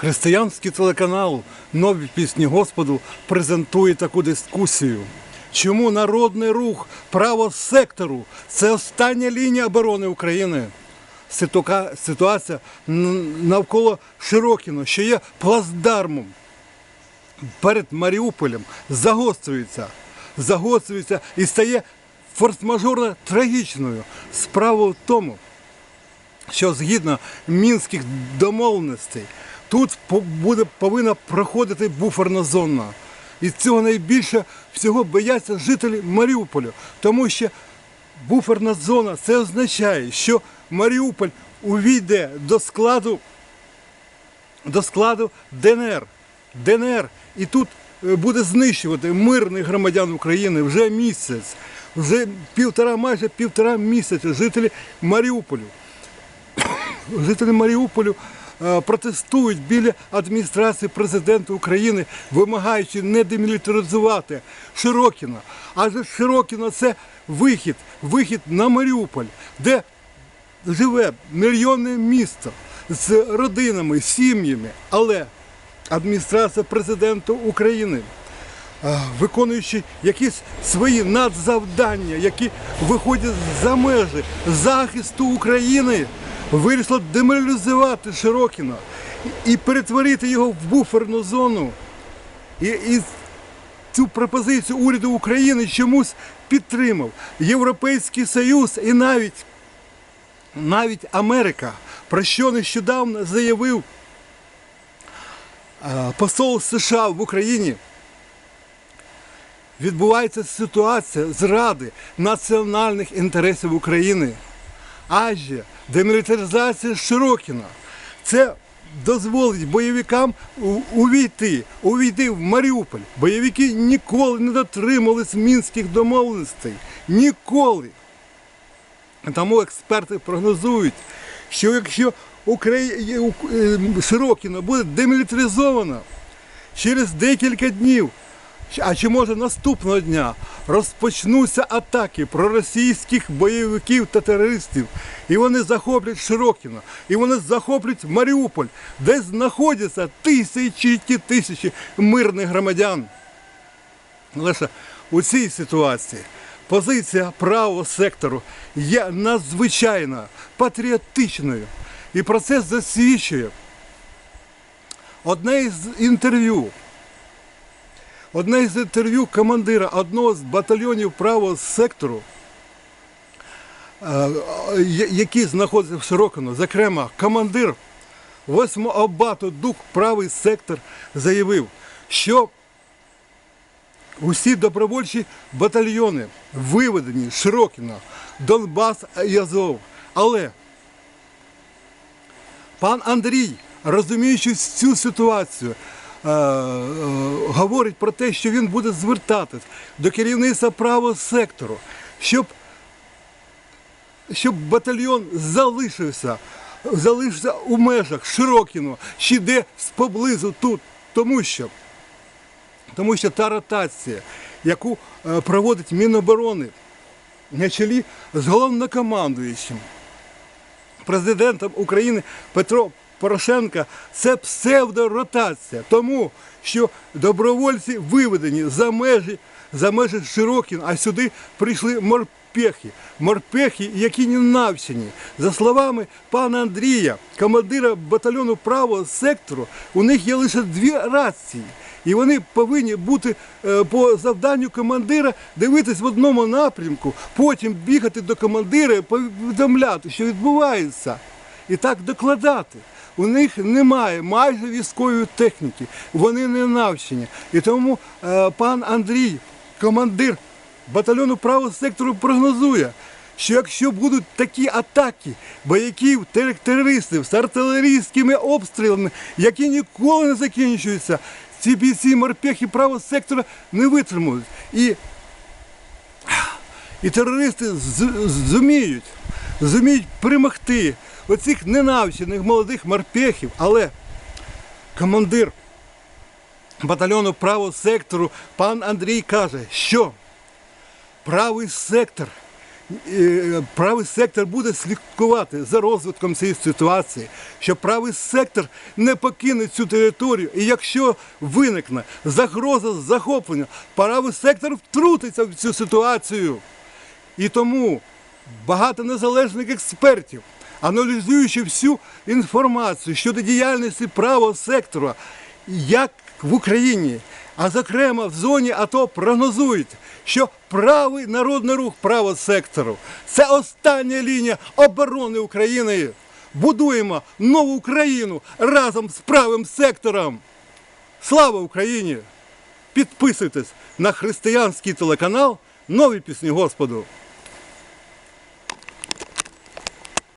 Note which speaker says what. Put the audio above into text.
Speaker 1: Християнський телеканал Нові пісні Господу презентує таку дискусію. Чому народний рух право сектору це остання лінія оборони України? Ситуація навколо Широкіно, що є плацдармом перед Маріуполем, загострюється, загострюється і стає форс-мажорно трагічною. Справа в тому, що згідно мінських домовленостей тут буде повинна проходити буферна зона. І цього найбільше всього бояться жителі Маріуполя, тому що буферна зона це означає, що Маріуполь увійде до складу до складу ДНР. ДНР. І тут е, буде знищувати мирних громадян України вже місяць, вже півтора, майже півтора місяця жителі Маріуполю. Жителі Маріуполю протестують біля адміністрації президента України, вимагаючи не демілітаризувати Широкіно. Адже Широкіно це вихід, вихід на Маріуполь, де живе мільйонне місто з родинами, сім'ями, але адміністрація президента України, виконуючи якісь свої надзавдання, які виходять за межі захисту України, вирішила деморалізувати Широкіно і перетворити його в буферну зону. І, і цю пропозицію уряду України чомусь підтримав Європейський Союз і навіть навіть Америка, про що нещодавно заявив е, посол США в Україні, відбувається ситуація зради національних інтересів України. Адже демілітаризація Широкіна це дозволить бойовикам увійти, увійти в Маріуполь. Бойовики ніколи не дотримувались мінських домовленостей. Ніколи. Тому експерти прогнозують, що якщо Украї... Ук- е, Широкіно буде демілітаризовано, через декілька днів, а чи може наступного дня, розпочнуться атаки проросійських бойовиків та терористів, і вони захоплять Широкіно, і вони захоплять Маріуполь, де знаходяться тисячі ті тисячі мирних громадян. Лише у цій ситуації позиція правого сектору є надзвичайно патріотичною. І про це засвідчує одне із інтерв'ю. Одне із інтерв'ю командира одного з батальйонів правого сектору, е, який знаходиться в Широкино, зокрема, командир 8-го бату ДУК правий сектор заявив, що Усі добровольчі батальйони виведені з Широкіна, Донбас і Азов. Але пан Андрій, розуміючи цю ситуацію, говорить про те, що він буде звертатись до керівництва правого сектору, щоб, щоб батальйон залишився, залишився у межах Широкіно, ще де поблизу тут, тому що. Тому що та ротація, яку е, проводить Міноборони на чолі з головнокомандуючим президентом України Петро Порошенка, це псевдоротація, тому що добровольці виведені за межі, за межі Широкін, а сюди прийшли морпехи. Морпехи, які не навчені. За словами пана Андрія, командира батальйону правого сектору, у них є лише дві рації. І вони повинні бути е, по завданню командира дивитись в одному напрямку, потім бігати до командира повідомляти, що відбувається, і так докладати. У них немає майже військової техніки, вони не навчені. І тому е, пан Андрій, командир батальйону правого сектору, прогнозує, що якщо будуть такі атаки тер- терористів з артилерійськими обстрілами, які ніколи не закінчуються, ці бійці морпехи правого сектора не витримують. І, і терористи зуміють, зуміють перемогти оцих ненавчених молодих морпехів, але командир батальйону правого сектору пан Андрій каже, що правий сектор е, правий сектор буде слідкувати за розвитком цієї ситуації, що правий сектор не покине цю територію. І якщо виникне загроза захоплення, правий сектор втрутиться в цю ситуацію. І тому багато незалежних експертів, аналізуючи всю інформацію щодо діяльності правого сектора, як в Україні, а зокрема в зоні АТО прогнозують, що правий народний рух правого сектору це остання лінія оборони України. Будуємо нову Україну разом з правим сектором. Слава Україні! Підписуйтесь на християнський телеканал Нові пісні Господу.